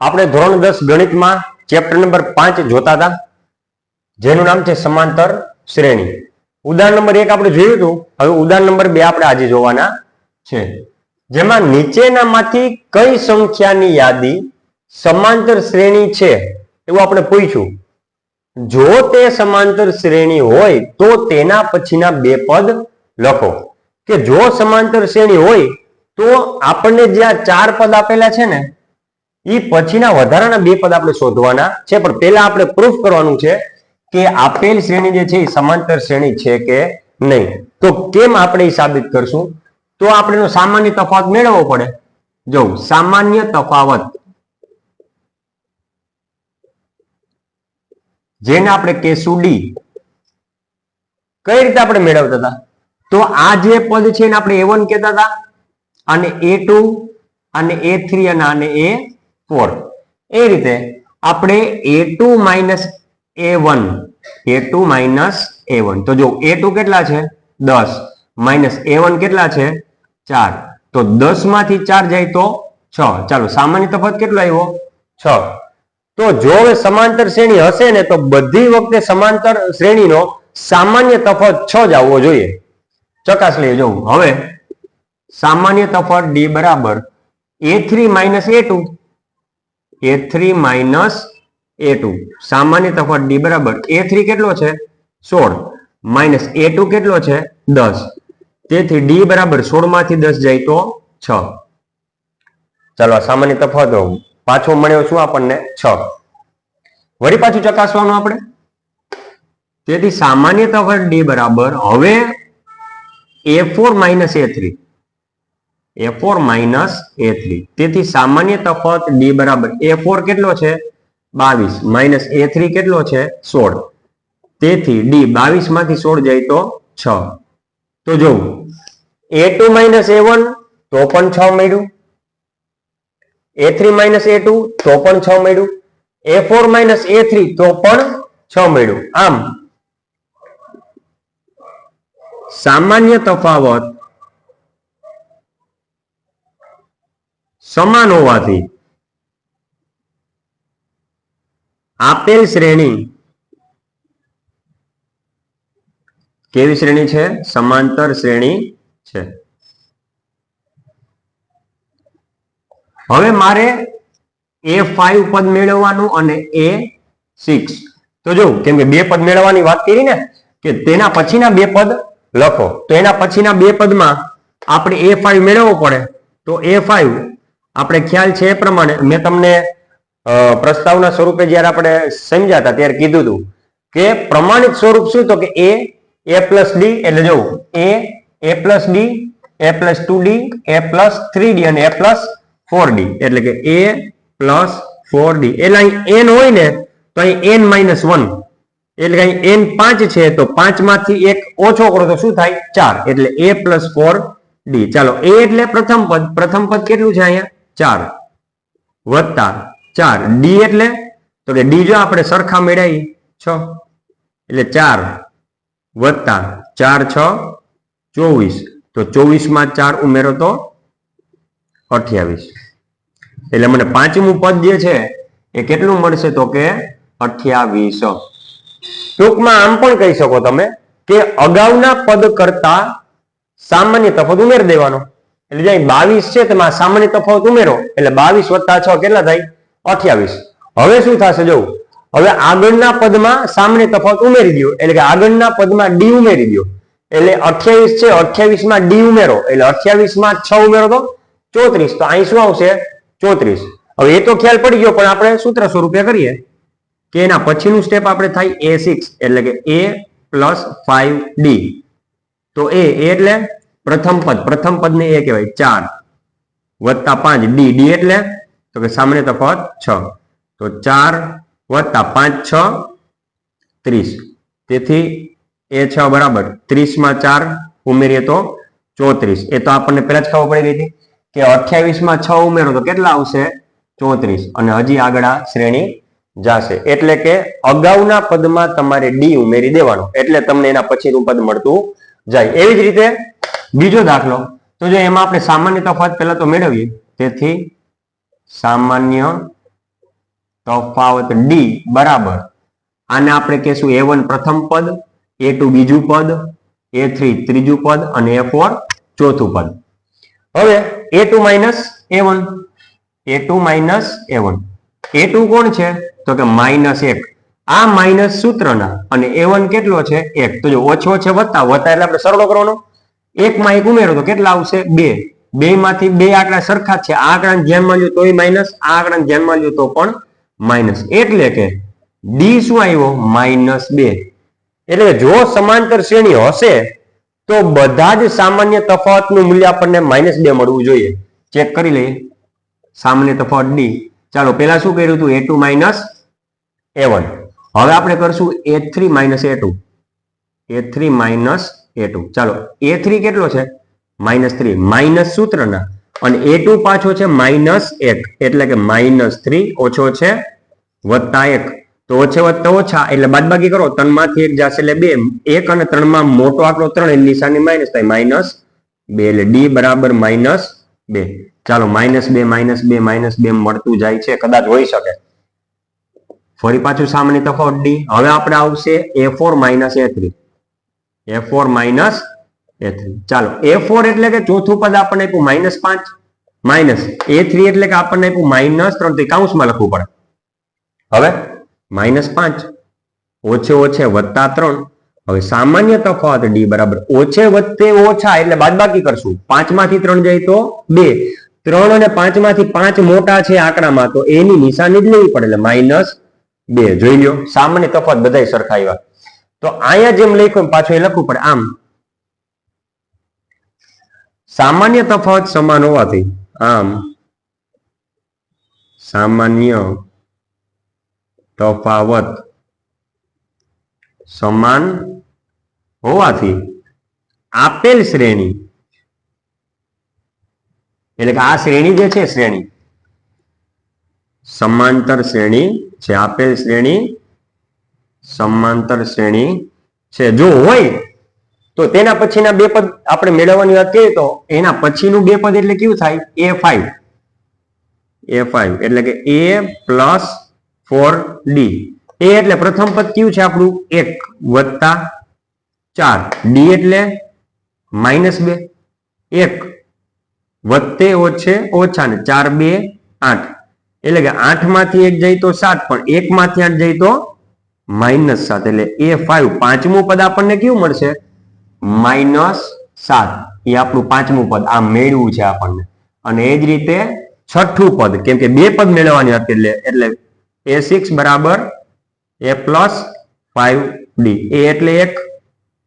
આપણે ધોરણ દસ ગણિતમાં ચેપ્ટર નંબર પાંચ જોતા હતા. જેનું નામ છે સમાંતર શ્રેણી. ઉદાહરણ નંબર એક આપણે જોયું હતું. હવે ઉદાહરણ નંબર બે આપણે આજે જોવાના છે. જેમાં નીચેનામાંથી કઈ સંખ્યાની યાદી સમાંતર શ્રેણી છે? એવું આપણે પૂછ્યું. જો તે સમાંતર શ્રેણી હોય, તો તેના પછીના બે પદ લખો. કે જો સમાંતર શ્રેણી હોય, તો આપણને જે આ ચાર પદ આપેલા છે ને એ પછીના વધારાના બે પદ આપણે શોધવાના છે. પણ પહેલા આપણે પ્રૂફ કરવાનું છે કે આપેલ શ્રેણી જે છે એ સમાંતર શ્રેણી છે કે નહીં. તો કેમ આપણે એ સાબિત કરશું? તો આપણે સામાન્ય તફાવત મેળવવો પડે. જો, સામાન્ય તફાવત. જેને આપણે કેસુ ડી કઈ રીતે આપણે મેળવતા હતા? તો આ જે પદ છે એને આપણે એ વન કહેતા હતા. અને એ ટુ અને એ થ્રી અને આને એ ફોર. એ રીતે આપણે A two minus A one A two minus A one. તો જો એ ટુ કેટલા છે? દસ. માઇનસ એ વન કેટલા છે? ચાર. તો દસમાંથી ચાર જાય તો છ. ચાલો, સામાન્ય તફાવત કેટલો આવ્યો? છ. તો જો હવે સમાંતર શ્રેણી હશે ને, તો બધી વખતે સમાંતર શ્રેણીનો સામાન્ય તફાવત છ જ આવવો જોઈએ. ચકાસ લઈએ જોવું હવે સામાન્ય તફાવત ડી બરાબર A three minus A two. A three minus A two સામાન્ય તફાવત ડી બરાબર એ થ્રી કેટલો છે? સોળ. માઇનસ એ ટુ કેટલો છે? દસ. તેથી ડી બરાબર સોળમાંથી દસ જાય તો છ. ચાલો, આ સામાન્ય તફાવત પાછો મળ્યો શું આપણને છ. વળી પાછું ચકાસવાનું આપણે? તેથી સામાન્ય તફાવત ડી બરાબર. હવે A four minus A three A four minus A three તેથી સામાન્ય તફાવત ડી બરાબર એ ફોર કેટલો છે? બાવીસ. માઇનસ એ થ્રી કેટલો છે? સોળ. તેથી ડી બાવીસમાંથી સોળ જાય તો છ. તો જોવું A two minus A one તો પણ છ મળ્યું. A three minus A two તો પણ છ મળ્યું. A four minus A three તો પણ છ મળ્યું. આમ. સામાન્ય તફાવત સમાન હોવાથી આપેલ શ્રેણી કેવી શ્રેણી છે? સમાંતર શ્રેણી છે. હવે મારે એ ફાઈવ પદ મેળવવાનું અને એ સિક્સ તો જો, કેમ કે બે પદ મેળવવાની વાત કરી ને, કે તેના પછીના બે પદ લખો. તો એના પછીના બે પદમાં આપણે એ ફાઈવ મેળવવો પડે. તો એ ફાઈવ આપણે ખ્યાલ છે એ પ્રમાણે મેં તમને પ્રસ્તાવના સ્વરૂપે જ્યારે આપણે સમજ્યા હતા ત્યારે કીધું હતું કે પ્રમાણિત સ્વરૂપ શું? તો કે એ એ પ્લસ ડી એટલે જો એ A plus D A plus two D A plus three D અને એ પ્લસ ફોર ડી એટલે કે એ પ્લસ ફોર ડી એટલે અહીં એન હોય ને, તો અહીં એન માઇનસ વન એટલે અહીં એન પાંચ છે, તો પાંચમાંથી એક ઓછો કરો તો શું થાય? ચાર. એટલે એ પ્લસ ફોર ડી ચાલો એ એટલે પ્રથમ પદ. પ્રથમ પદ કેટલું છે અહીંયા? ચાર વત્તા ચાર. ડી એટલે, તો કે ડી જો આપણે સરખા મેળવી છ. એટલે ચાર વત્તા ચાર છ ચોવીસ. તો ચોવીસમાં ચાર ઉમેરો તો અઠ્યાવીસ. એટલે મને પાંચમું પદ જે છે, એ કેટલું મળશે તો કે અઠ્યાવીસ. ટૂંકમાં આમ પણ કહી શકો તમે કે અગાઉના પદ કરતા સામાન્ય તફાવત ઉમેરી દેવાનો. એટલે જ્યાં બાવીસ છે, તેમાં સામાન્ય તફાવત ઉમેરો. એટલે બાવીસ વત્તા છ કેટલા થાય? અઠ્યાવીસ. હવે શું થશે જોવું. હવે આગળના પદમાં સામાન્ય તફાવત ઉમેરી દો એટલે કે આગળના પદમાં ડી ઉમેરી દો એટલે અઠ્યાવીસ છે અઠ્યાવીસમાં ડી ઉમેરો. એટલે અઠ્યાવીસમાં છ ઉમેરો તો ચોત્રીસ. તો અહીં શું આવશે? ચોત્રીસ. હવે એ તો ખ્યાલ પડી ગયો, પણ આપણે સૂત્ર સ્વરૂપે કરીએ. કે એના પછીનું સ્ટેપ આપણે થાય એ સિક્સ એટલે કે એ પ્લસ ફાઈવ ડી તો એ એટલે? પ્રથમ પદ. પ્રથમ પદને એ કહેવાય ચાર. વત્તા પાંચ. ડી. ડી એટલે તો કે સામાન્ય તફાવત છ. તો ચાર વત્તા પાંચ છ ત્રીસ. તેથી એ છ બરાબર. ત્રીસમાં ચાર ઉમેરીએ તો ચોત્રીસ. એ તો આપણને પહેલા જ ખબર પડી ગઈ હતી કે અઠ્યાવીસમાં છ ઉમેરો તો કેટલા આવશે? ચોત્રીસ. અને હજી આગળ આ શ્રેણી જાશે. એટલે કે અગાઉના પદમાં તમારે ડી ઉમેરી દેવાનો. એટલે તમને એના પછીનું પદ મળતું જાય. એવી જ રીતે બીજો દાખલો, તો જો એમાં આપણે સામાન્ય તફાવત પહેલા તો મેળવીએ, તેથી સામાન્ય તફાવત ડી બરાબર. આને આપણે કહેશું એ વન પ્રથમ પદ એ બીજું પદ એ થ્રી ત્રીજું પદ અને એ ફોર ચોથું પદ. હવે A two minus A one A two minus A one A two કોણ છે? તો કે માઇનસ એક. આ માઇનસ સૂત્રના અને એ વન કેટલો છે? એક. તો જો ઓછો છે વત્તા વત્તા એટલે આપણે સરળો કરવાનો. એક માં એક ઉમેરો તો કેટલા આવશે? બે. બે માંથી બે આંકડા સરખા છે. આ આંકડા ધ્યાનમાં લ્યો તોય માઇનસ આ આંકડા ધ્યાનમાં લ્યો તો પણ માઇનસ એટલે કે ડી શું આવ્યો? માઇનસ બે. એટલે જો સમાંતર શ્રેણી હશે, તો બધા જ સામાન્ય તફાવતનું મૂલ્ય આપણને માઇનસ બે મળવું જોઈએ. ચેક કરી લઈએ. સામાન્ય તફાવત ડી ચાલો પેલા શું કર્યું હતું A two minus A one હવે આપણે કરશું A three minus A two A three minus A two ચાલો એ થ્રી કેટલો છે? માઇનસ થ્રી માઇનસ સૂત્રના. અને એ ટુ પાછો છે માઇનસ એક. એટલે કે માઇનસ થ્રી ઓછો છે વત્તા એક. તો ઓછે વત્તા ઓછા, એટલે બાદબાકી કરો ત્રણમાંથી એક જશે એટલે બે. એક અને ત્રણમાં મોટો આંકડો ત્રણ, એની નિશાની માઇનસ થાય માઇનસ બે. એટલે ડી બરાબર માઇનસ બે. ચાલો માઇનસ બે માઇનસ બે માઇનસ બે મળતું જાય છે, કદાચ હોઈ શકે. ફરી પાછું સામાન્ય તફાવત ડી હવે આપણે આવશે A four minus A three A four minus A three ચાલો એ ફોર એટલે કે ચોથું પદ આપણને આપ્યું માઇનસ પાંચ. માઇનસ એ થ્રી એટલે કે આપણને આપ્યું માઇનસ ત્રણ. તો કાઉન્સમાં લખવું પડે. હવે માઇનસ પાંચ. ઓછે ઓછે વત્તા ત્રણ. હવે સામાન્ય તફાવત ડી બરાબર. ઓછે વત્તે ઓછા એટલે બાદબાકી કરશું. પાંચમાંથી ત્રણ જાય તો બે. ત્રણ અને પાંચમાંથી પાંચ મોટા છે આંકડામાં, તો એની નિશાની જ લેવી પડે એટલે માઇનસ બે. જોઈ લ્યો, સામાન્ય તફાવત બધા સરખા આવ્યા. તો અહીંયા જેમ લખ્યું પાછું એ લખવું પડે આમ. સામાન્ય તફાવત સમાન હોવાથી, આમ, સામાન્ય તફાવત સમાન હોવાથી આપેલ શ્રેણી, એટલે કે આ શ્રેણી જે છે શ્રેણી. સમાંતર શ્રેણી છે આપેલ શ્રેણી સમાંતર શ્રેણી છે. જો હોય તો તેના પછીના બે પદ આપણે મેળવવાની વાત કરીએ તો એના પછીનું બે પદ એટલે કેવું થાય? એ ફાઈવ એ ફાઈવ એટલે કે A plus four D A એટલે પ્રથમ પદ કયું છે આપણું? એક વત્તા ચાર. ડી એટલે માઇનસ બે. એક વત્તે ઓછે ઓછા ને ચાર બે આઠ. એટલે કે આઠમાંથી એક જાય તો સાત, પણ એક માંથી આઠ જાય તો માઇનસ સાત એટલે એ ફાઈવ પાંચમું પદ આપણને કેવું મળશે? માઇનસ સાત. એ આપણું પાંચમું પદ. આ મેળવું છે આપણને. અને એ જ રીતે છઠ્ઠું પદ. કેમ કે બે પદ મેળવવાની હતી એટલે એટલે એ સિક્સ બરાબર A plus five D A એટલે એક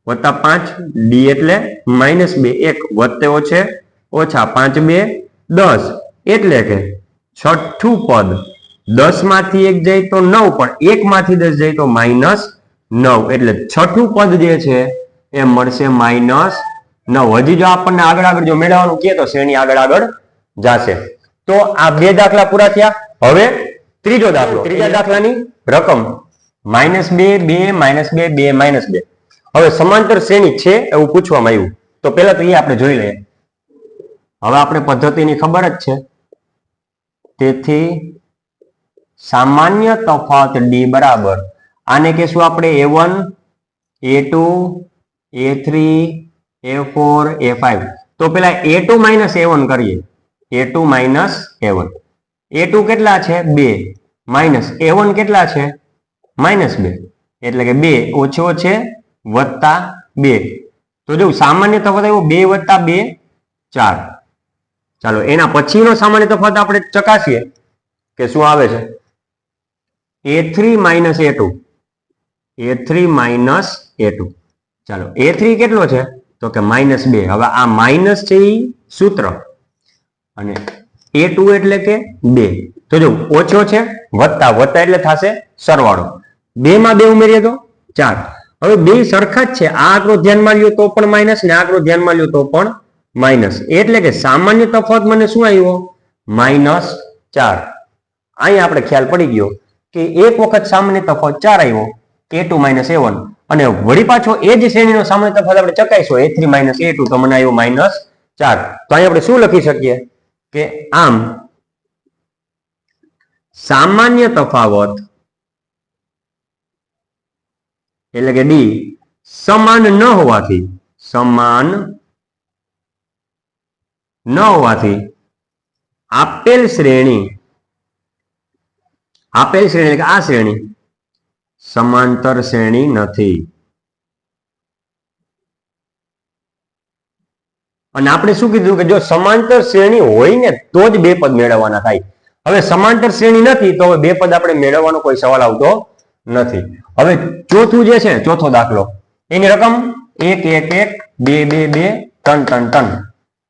વત્તા પાંચ ડી એટલે માઇનસ બે. એક વત્તે ઓછે ઓછા પાંચ બે દસ. એટલે કે છઠ્ઠું પદ દસમાંથી એક જાય તો નવ, પણ એક માંથી દસ જાય તો માઇનસ નવ. એટલે છઠ્ઠું પદ જે છે એ મળશે માઇનસ નવ. હજી જો આપણને આગળ આગળ જો મેળવવાનું કહે તો શ્રેણી આગળ આગળ જશે. તો આ બે દાખલા પૂરા થયા. હવે ત્રીજો દાખલો. ત્રીજા દાખલાની રકમ. માઇનસ બે બે, માઇનસ બે બે, માઇનસ બે. હવે સમાંતર શ્રેણી છે એવું પૂછવામાં આવ્યું. તો પહેલા તો એ આપણે જોઈ લઈએ. હવે આપણે પદ્ધતિની ખબર જ છે. તેથી સામાન્ય તફાવત ડી બરાબર. આને કહેશું આપણે A one A two A three A four A five તો પેલા A two minus A one કરીએ. A two minus A one A two કેટલા છે? બે. માઇનસ એ વન કેટલા છે? માઇનસ બે. એટલે કે બે ઓછો છે વત્તા બે. તો જો સામાન્ય તફાવત આવ્યો બે વત્તા બે, ચાર. ચાલો, એના પછીનો સામાન્ય તફાવત આપણે ચકાસીએ કે શું આવે છે? A three minus A two A three minus A two ચાલો એ થ્રી કેટલો છે? તો કે માઇનસ બે. હવે આ માઇનસ છે એ સૂત્ર. અને એ ટુ એટલે કે બે. તો જો ઓછો છે વત્તા વત્તા એટલે થશે સરવાળો. બે માં બે ઉમેરીએ તો ચાર. હવે બે સરખા જ છે. આ આંકડો ધ્યાનમાં લ્યો તો પણ માઇનસ ને આંકડો ધ્યાનમાં લ્યો તો પણ માઇનસ એટલે કે સામાન્ય તફાવત મને શું આવ્યો માઇનસ ચાર. અહીંયા આપણે ખ્યાલ પડી ગયો. કે એક વખત સામાન્ય તફાવત ચાર આવ્યો, A two minus A one. અને વળી પાછો એ જ શ્રેણીનો સામાન્ય તફાવત આપણે ચકાઈશું, A three minus A two, તો મને આવ્યો માઇનસ ચાર. તો અહીં આપણે શું લખી શકીએ? કે આમ, સામાન્ય તફાવત એટલે કે ડી સમાન ન હોવાથી, સમાન ન હોવાથી આપેલ શ્રેણી આપેલ શ્રેણી એટલે આ શ્રેણી? સમાંતર શ્રેણી નથી. અને આપણે શું કીધું કે જો સમાંતર શ્રેણી હોય ને, તો જ બે પદ મેળવવાના થાય. હવે સમાંતર શ્રેણી નથી, તો હવે બે પદ આપણે મેળવવાનો કોઈ સવાલ આવતો નથી. હવે ચોથું જે છે, ચોથો દાખલો. એની રકમ એક એક એક, બે બે બે, ત્રણ ત્રણ ત્રણ.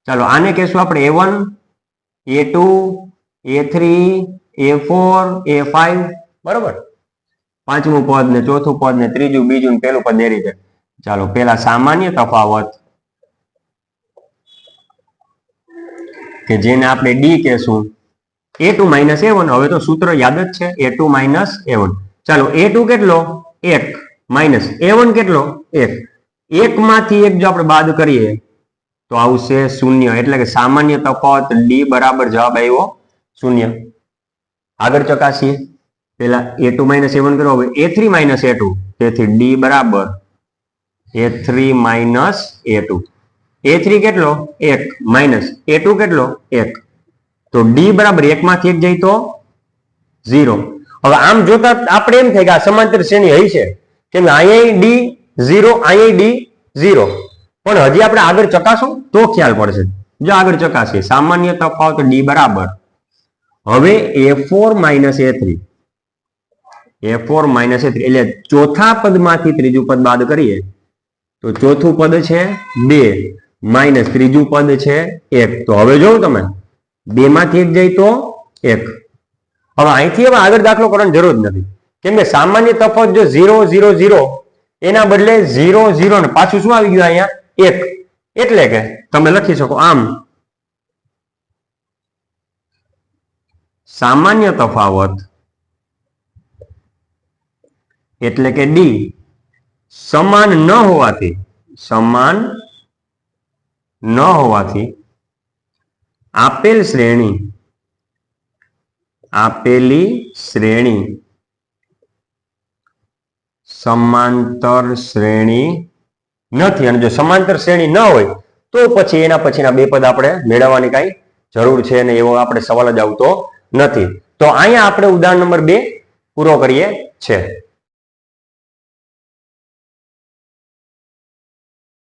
ચાલો, આને કહેશું આપણે A one A two A three A four A five બરોબર. પાંચમું પદ ને ચોથું પદ ને ત્રીજું બીજું ને પેલું પદ એ રીતે ચાલો પેલા સામાન્ય તફાવત કે જેને આપણે ડી કહેશું. એ ટુ માઇનસ એવન હવે તો સૂત્ર યાદ જ છે. એ ટુ માઇનસ એવન ચાલો એ ટુ કેટલો? એક. માઇનસ એ વન કેટલો? એક. એક માંથી એક જો આપણે બાદ કરીએ તો આવશે શૂન્ય. એટલે કે સામાન્ય તફાવત ડી બરાબર જવાબ આવ્યો શૂન્ય. આગળ ચકાસીએ. પેલા A two minus A one કરવા હવે A three minus A two તેથી ડી બરાબર A three minus A two A three કેટલો? એક. માઇનસ એ ટુ કેટલો? એક. તો ડી બરાબર એક માંથી એક જાય તો ઝીરો હવે આમ જોતા આપણે એમ થાય કે આ સમાંતર શ્રેણી હઈ છે. કેમ કે અહીંયા ડી ઝીરો અહીંયા ડી ઝીરો પણ હજી આપણે આગળ ચકાસો તો ખ્યાલ પડશે. જો આગળ ચકાસીએ, સામાન્ય તફાવત ડી બરાબર હવે A four minus A three A four minus A three એટલે ચોથા પદમાંથી ત્રીજું પદ બાદ કરીએ, તો ચોથું પદ છે બે માઇનસ ત્રીજું પદ છે એક. તો હવે જોવું તમે બે માંથી એક જાય તો એક. હવે અહીંથી હવે આગળ દાખલો કરવાની જરૂર નથી. કેમ કે સામાન્ય તફાવત જો ઝીરો ઝીરો ઝીરો એના બદલે ઝીરો ઝીરો પાછું શું આવી ગયું અહીંયા? એક. એટલે કે તમે લખી શકો આમ. સામાન્ય તફાવત એટલે કે ડી સમાન ન હોવાથી, સમાન ન હોવાથી આપેલ શ્રેણી, આપેલી શ્રેણી, સમાંતર શ્રેણી નથી. અને જો સમાંતર શ્રેણી ન હોય, તો પછી એના પછીના બે પદ આપણે મેળવવાની કઈ જરૂર છે અને એવો આપણે સવાલ જ આવતો નથી. તો અહીંયા આપણે ઉદાહરણ નંબર બે પૂરો કરીએ છે